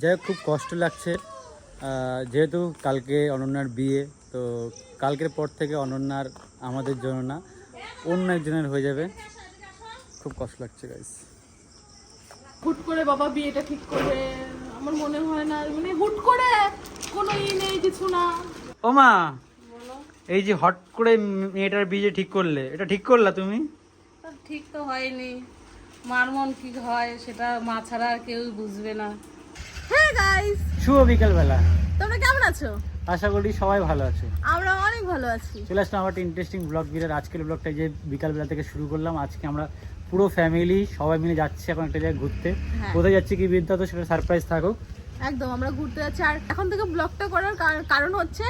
যাই হোক খুব কষ্ট লাগছে। যেহেতু কালকে অনন্যার বিয়ে তো কালকের পর থেকে অনন্যার আমাদের জন্য না অন্য একজনের হয়ে যাবে। খুব কষ্ট লাগছে গাইস হুট করে বাবা বিয়েটা ঠিক করে আমার মনে হয় না মানে হুট করে কোনো ই নেই কিছু না। ও মা এই যে হট করে মেয়েটার বিয়ে ঠিক করলে এটা ঠিক করলা তুমি? ঠিক তো হয়নি। মার মন কি হয় সেটা মা ছাড়া আর কেউ বুঝবে না। হ্যাঁ গাইস শুভ তোমরা কেমন আছো? আশা করি সবাই ভালো আছে। আমরা অনেক ভালো আছি। চলে আসলাম আবার ইন্টারেস্টিং ব্লগ ভিডিওর আজকের ব্লগটা যে বিকালবেলা থেকে শুরু করলাম আজকে আমরা পুরো ফ্যামিলি সবাই মিলে যাচ্ছি এখন একটা জায়গায় ঘুরতে। হ্যাঁ। কোথায় যাচ্ছি কি বিদ্যা তো সেটা সারপ্রাইজ থাকুক। একদম, আমরা ঘুরতে যাচ্ছি। আর এখন থেকে ব্লগটা করার কার- কারণ হচ্ছে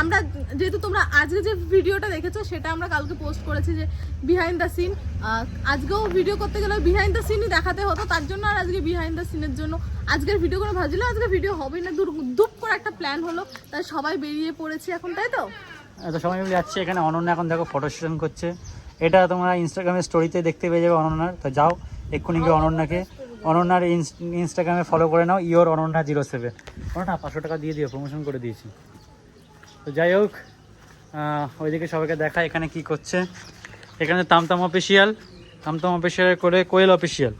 আমরা যেহেতু তোমরা আজকে যে ভিডিওটা দেখেছ, সেটা আমরা কালকে পোস্ট করেছি যে বিহাইন্ড দ্য সিন আজকেও ভিডিও করতে গেলে বিহাইন্ড দ্য সিনই দেখাতে হতো, তার জন্য আর আজকে বিহাইন্ড দ্য সিনের জন্য আজকের ভিডিও করে ভাবছিলাম আজকে ভিডিও হবে না দূর দুপ করে একটা প্ল্যান হলো, তাই সবাই বেরিয়ে পড়েছি এখন, তাই তো? তো সবাই মিলে যাচ্ছি এখানে, অনন্যা এখন দেখো ফটো সেশন করছে। এটা তোমরা ইনস্টাগ্রামের স্টোরিতে দেখতে পেয়ে যাবে অনন্যার, তো যাও, এক্ষুনি গিয়ে অনন্যাকে অনন্যার ইনস্টাগ্রামে ফলো করে নাও your Ananya zero seven Ananya পাঁচশো টাকা দিয়ে দিও প্রমোশন করে দিয়েছি। তো যাই হোক ওইদিকে সবাইকে দেখা এখানে কি করছে? এখানে তামতাম অফিসিয়াল তামতাম অফিসিয়ালের কোলে কোয়েল অফিসিয়াল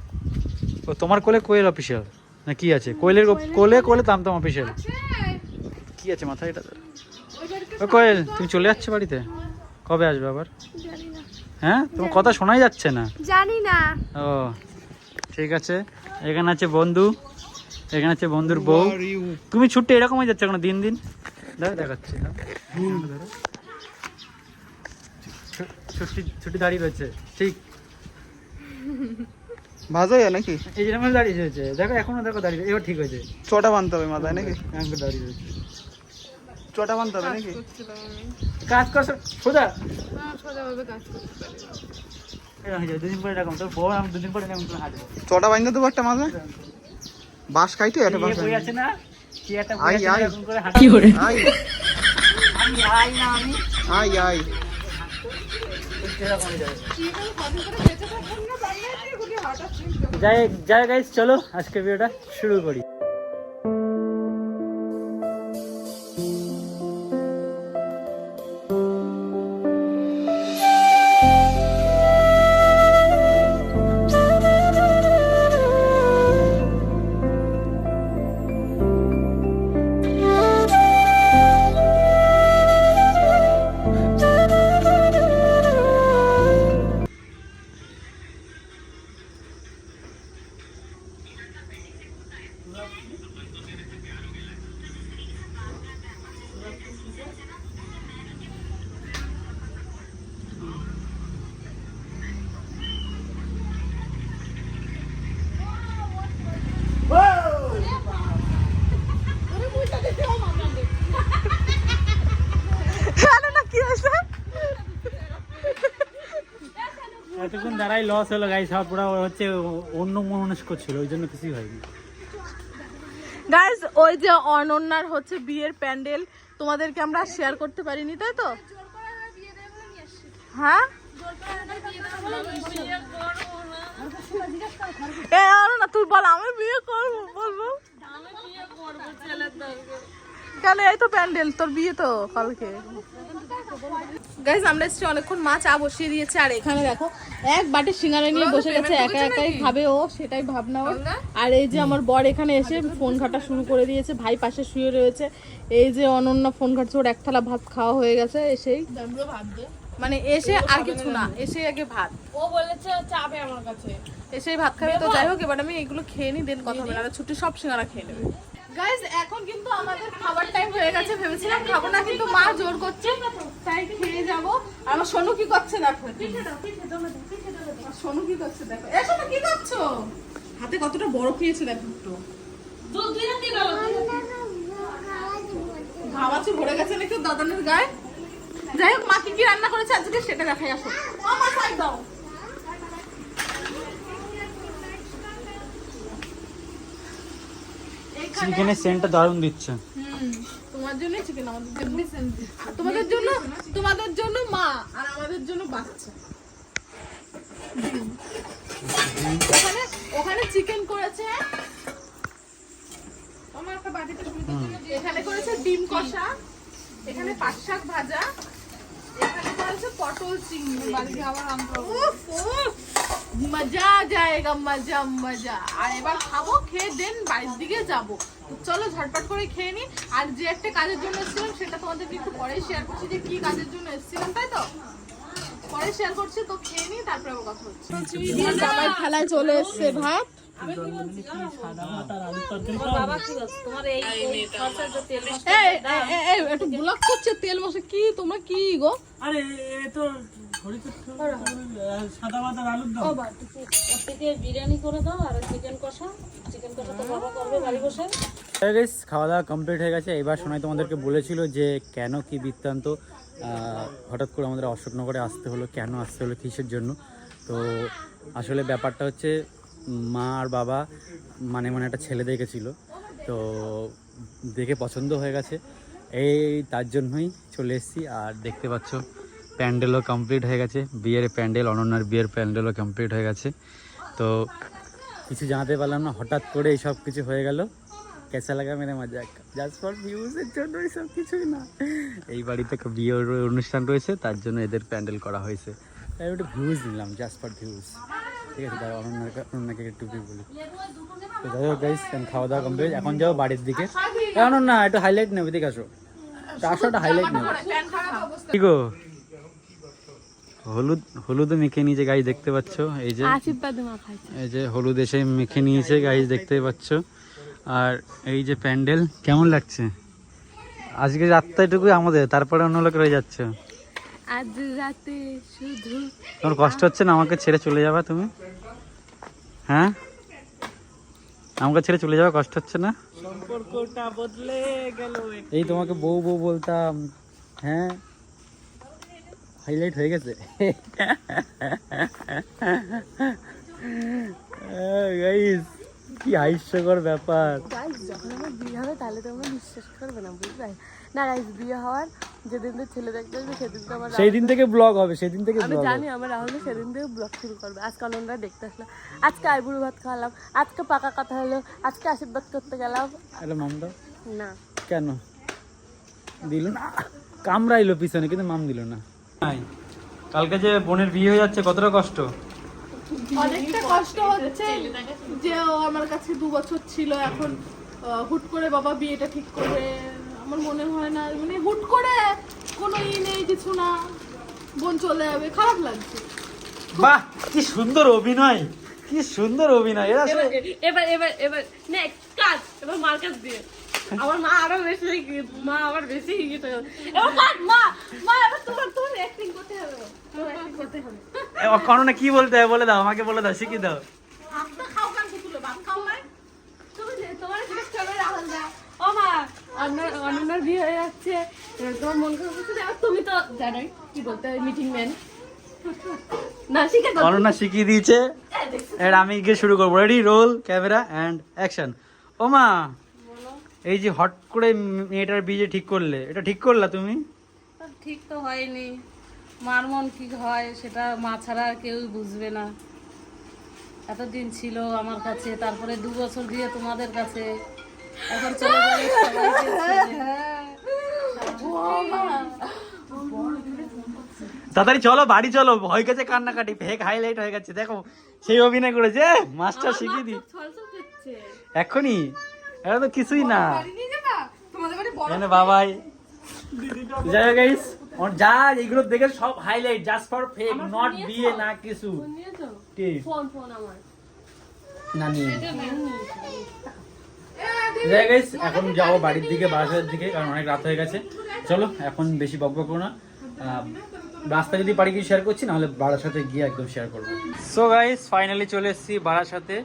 ও তোমার কোলে কোয়েল অফিসিয়াল না কি আছে? কোয়েলের কোলে কোলে তামতাম অফিসিয়াল কি আছে মাথায় এটা? ও কোয়েল তুমি চলে যাচ্ছে বাড়িতে? কবে আসবে আবার? হ্যাঁ? তোমার কথা শোনাই যাচ্ছে না। জানি না। ও। ঠিক আছে? এখানে আছে বন্ধু এখানে আছে বন্ধুর বউ। তুমি ছুটে এরকমই যাচ্ছে কোনো দিন দিন? দাঁড়া দেখাচ্ছি ছুটি ছুটি দাঁড়িয়ে রয়েছে ঠিক। ভাজা যায় নাকি? এই যেরকম দাঁড়িয়ে রয়েছে দেখো এখনও দেখো দাঁড়িয়ে। এবার ঠিক হয়েছে। চটা বানতে হবে মাথায় নাকি? এখন দাঁড়িয়ে রয়েছে। চটা বানতে হবে নাকি? কাজ কর সোজা? সোজাভাবে কাজ করতে চটা বানতে দেবো একটা খাইতে বই আছে না আই, আছে আই। এরকম করে আই আই। না আমি আই আই। এরকম যাবে। যাই যাই গাইস চলো আজকে ভিডিওটা শুরু করি। দাঁড়াই লস হলো গাইস সব পুরো হচ্ছে অন্য মনস্ক ছিল, ওই জন্য কিছুই হয়নি। গাইস ওই যে অনন্যার হচ্ছে বিয়ের প্যান্ডেল, তোমাদেরকে আমরা শেয়ার করতে পারিনি, তাই তো? হ্যাঁ? এ অনন্যা তুই বল, আমি বিয়ে করব বলব এই তো প্যান্ডেল তোর বিয়ে তো কালকে। গাইজ আমরা এসেছি অনেকক্ষণ মা চা বসিয়ে দিয়েছে আর এখানে দেখো এক বাটি সিঙ্গারা নিয়ে বসে গেছে একা একাই খাবে ও সেটাই ভাবনা ওর। আর এই যে আমার বর এখানে এসে ফোন ঘাটা শুরু করে দিয়েছে ভাই পাশে শুয়ে রয়েছে। এই যে অনন্য ফোন ঘাটছে ওর এক থালা ভাত খাওয়া হয়ে গেছে এসেই। মানে এসে আর কিছু না এসে আগে ভাত। ও বলেছে চাবে আমার কাছে এসেই ভাত খাবে তো যাই হোক এবার আমি এগুলো খেয়ে নিই দেন কথা আর ছুটি সব সিঙ্গারা খেয়ে নেবে। গাইজ এখন কিন্তু আমাদের খাবার টাইম হয়ে গেছে ভেবেছিলাম খাব না কিন্তু মা জোর করছে। তাই খেয়ে যাব। আর আমার সোনু কি করছে দেখো সোনু কি করছে দেখো। এ সোনু কি করছ? হাতে কতটা বড় খেয়েছে দেখো একটু ঘামাচি ভরে গেছে নাকি দাদানের গায়ে? যাই হোক মা কি কি রান্না করেছে আজকে সেটা দেখাই আসো। আমার সাইড দাও। চিকেনের সেন্টটা দারুণ দিচ্ছে। তোমার জন্য চিকেন আমাদের জন্য। আর তোমাদের জন্য তোমাদের জন্য মা আর আমাদের জন্য বাচ্চা। ওখানে ওখানে চিকেন করেছে। এখানে করেছে ডিম কষা এখানে পাট শাক ভাজা এখানে করেছে পটল চিংড়ি। বাড়ি উফ, উফ, মজা যায়গা মজা মজা। আর এবার খাব খেয়ে দেন বাড়ির দিকে যাব। চলো ঝটপট করে খেয়ে নি আর যে একটা কাজের জন্য এসেছিলাম সেটা তোমাদেরকে একটু পরে শেয়ার করছি যে কি কাজের জন্য এসেছিলাম তাই তো? পরে শেয়ার করছি তো খেয়ে নি তারপরে আবার কথা হচ্ছে জামাই খেলায় চলে এসছে ভাত একটু ব্লক করছে তেল মশলা কি? তোমরা কি গো? আরে তো খাওয়া দাওয়া কমপ্লিট হয়ে গেছে। এবার সোনাই তোমাদেরকে বলেছিল যে, কেন কি বৃত্তান্ত? হঠাৎ করে আমাদের অশোকনগরে আসতে হলো, কেন আসতে হলো কিসের জন্য? তো আসলে ব্যাপারটা হচ্ছে, মা আর বাবা মানে মানে একটা ছেলে দেখেছিল তো দেখে পছন্দ হয়ে গেছে। এই তার জন্যই চলে এসেছি, আর দেখতে পাচ্ছ প্যান্ডেলও কমপ্লিট হয়ে গেছে। বিয়ের প্যান্ডেল, অনন্যার বিয়ের প্যান্ডেলও কমপ্লিট হয়ে গেছে। তো কিছু জানাতে পারলাম না, হঠাৎ করে এইসব কিছু হয়ে গেল। কেসা লাগা মেরে মজাক জাস্ট ফর ভিউজের জন্য এইসব কিছুই না। এই বাড়িতে বিয়ের অনুষ্ঠান রয়েছে, তার জন্য এদের প্যান্ডেল করা হয়েছে। তাই একটু ভিউজ নিলাম জাস্ট ফর ভিউজ ঠিক আছে তাই অনন্যাকে অনন্যাকে একটু ভিউ বলি। তো যাই হোক গাইস খাওয়া দাওয়া কমপ্লিট এখন যাও বাড়ির দিকে। কেন না একটু হাইলাইট নেবে দিকে আসো। আসো, একটা হাইলাইট নেবে। কি গো? হলুদ হলুদও মেখে নিয়েছে গাছ দেখতে পাচ্ছ এই যে এই যে হলুদ এসে মেখে নিয়েছে গাইজ দেখতে পাচ্ছ। আর এই যে প্যান্ডেল কেমন লাগছে? আজকে রাতটাটুকু আমাদের তারপরে অন্য লোক রয়ে যাচ্ছে। আজ রাতে শুধু তোমার কষ্ট হচ্ছে না? আমাকে ছেড়ে চলে যাবা তুমি? হ্যাঁ? আমাকে ছেড়ে চলে যাওয়া কষ্ট হচ্ছে না? সম্পর্কটা বদলে গেল এই তোমাকে বউ বউ বলতাম। হ্যাঁ? হাইলাইট হয়ে গেছে। গাইস কি হাস্যকর ব্যাপার। যখন আমার বিয়ে হবে তাহলে তো আমরা বিশ্বাস করবে না বুঝলে? না গাইজ বিয়ে হওয়ার যেদিন তো ছেলে দেখতে আসবে সেদিন তো আমার সেই দিন থেকে ব্লগ হবে সেদিন থেকে আমি জানি আমার রাহুল সেদিন থেকে ব্লগ শুরু করবে। আজকে অনন্দা দেখতে আসলাম আজকে আইবুড়ো ভাত খাওয়ালাম। আজকে পাকা কথা হলো আজকে আশীর্বাদ করতে গেলাম। আরে মাম দাও। না। কেন? দিল না। কামড়াইলো পিছনে কিন্তু মাম দিল না। কালকে যে বোনের বিয়ে হয়ে যাচ্ছে কতটা কষ্ট? অনেকটা কষ্ট হচ্ছে যে ও আমার কাছে দু বছর ছিল এখন হুট করে বাবা বিয়েটা ঠিক করে আমার মনে হয় না মানে হুট করে কোনো ই নেই কিছু না বোন চলে যাবে খারাপ লাগছে। বাহ কি সুন্দর অভিনয় কি সুন্দর অভিনয়। এরা আসলে এবার এবার এবার নেক্সট কাজ এবার মার কাছ দিয়ে। আমার মা আরও বেশি মা আবার বেশি এবার মা মা এবার তোমার তোমার অ্যাক্টিং করতে হবে। তোমার acting করতে হবে। কি বলতে হয়? বলে দাও আমাকে বলে দাও শিখিয়ে দাও। অনন্যার বিয়ে হয়ে যাচ্ছে। তোমার মন খারাপ হচ্ছে তুমি তো জানোই কি বলতে হয় মিটিং ম্যান অনন্যা শিখিয়ে দিয়েছে। আমি গিয়ে শুরু করব। Ready roll camera and action ও মা এই যে হট করে মেয়েটার বিয়ে ঠিক করলে এটা ঠিক করলা তুমি? ঠিক তো হয়নি। মার মন কি হয় সেটা মা ছাড়া আর কেউই বুঝবে না। এতদিন ছিল আমার কাছে তারপরে দু বছর দিয়ে তোমাদের কাছে। এখন চলে তাড়াতাড়ি চলো বাড়ি চলো। ভয় গেছে কান্নাকাটি ফেক হাইলাইট হয়ে গেছে। দেখো সেই অভিনয় করেছে মাস্টার শিখিয়ে দি। এখনই এটা তো কিছুই না। নিয়ে যাবা? তোমাদের বাড়ি বড় এখানে বাবাই। যাই হোক guys, যা এগুলো দেখে সব highlight just for fake not বিয়ে না কিছু? কি? ফোন ফোন আমার। না নিয়ে যাই গাইস এখন যাব বাড়ির দিকে বাসার দিকে কারণ অনেক রাত হয়ে গেছে। চলো এখন বেশি বক বক করো না। আহ, রাস্তা যদি পারি কি শেয়ার করছি নাহলে বারাসাতে গিয়ে একদম শেয়ার করব। সো গাইস ফাইনালি চলে এসেছি বারাসাতে।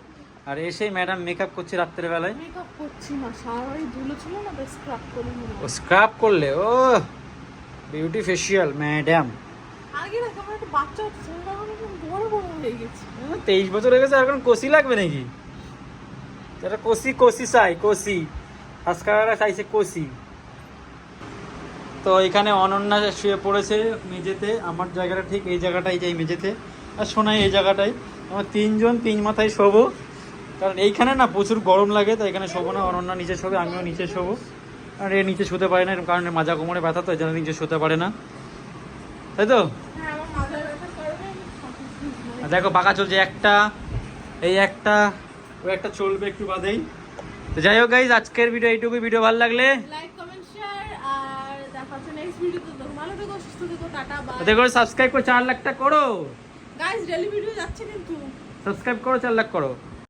আর এসেই ম্যাডাম মেকআপ করছে রাত্রের বেলায় মেকআপ করছি না সারাই ধুলো ছিল না বেশ স্ক্রাব করে নিলাম। ও স্ক্রাব করলে ও বিউটি ফেশিয়াল ম্যাডাম আগে না কেমন একটা বাচ্চা হচ্ছে বড় বড় হয়ে গেছে। তেইশ বছর হয়ে গেছে আর এখন কোসি লাগবে নাকি? এটা কোসি কষি চাই কষি। হাসকারা চাইছে কষি। তো এখানে অনন্যা শুয়ে পড়েছে মেঝেতে আমার জায়গাটা ঠিক এই জায়গাটাই যাই মেঝেতে। আর সোনাই এই জায়গাটাই। আমার তিনজন তিন মাথায় শোবো। কারণ এইখানে না প্রচুর গরম লাগে তো এখানে শোবো না অনন্যা নিচে শোবে আমিও নিচে শোবো। আর এ নিচে শুতে পারে না এরকম কারণে মাজা কোমরে ব্যথা তো এই জন্য নিচে শুতে পারে না। তাই তো? হ্যাঁ দেখো পাকা চলছে একটা এই একটা ও একটা চলবে একটু বাদেই। তো যাই হোক গাইজ আজকের ভিডিও এইটুকুই। ভিডিও ভালো লাগলে? লাইক কমেন্ট শেয়ার আর দেখা হচ্ছে নেক্সট ভিডিওতে তো। ভালো থেকো সুস্থ থেকো টাটা বাই ওদের সাবস্ক্রাইব করে চার লাখটা করো। গাইস ডেলি ভিডিও যাচ্ছে কিন্তু। সাবস্ক্রাইব করো চার লাখ করো।